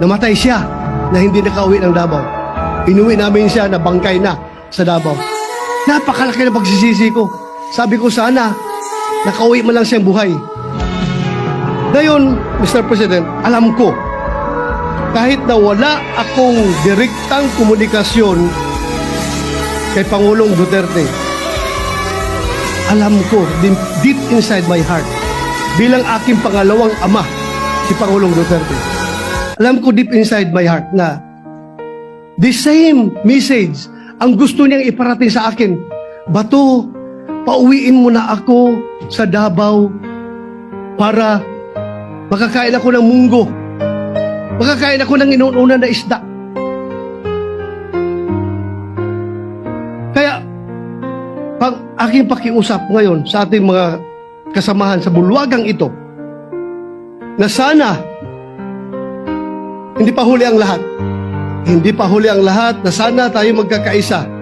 namatay siya na hindi nakauwi ng Davao. Inuwi namin siya na bangkay na sa Davao. Napakalaki na pagsisisi ko. Sabi ko sana, nakauwi man lang siyang buhay. Ngayon, Mr. President, alam ko, kahit na wala akong direktang komunikasyon kay Pangulong Duterte, alam ko, deep, deep inside my heart, bilang aking pangalawang ama, si Pangulong Duterte, alam ko deep inside my heart na the same message ang gusto niyang iparating sa akin. Bato, pauwiin mo na ako sa Davao para makakain ako ng munggo. Makakain ako ng inuuna na isda. Kaya, pang aking pakiusap ngayon sa ating mga kasamahan sa bulwagang ito, na sana, hindi pa huli ang lahat. Hindi pa huli ang lahat na sana tayo magkakaisa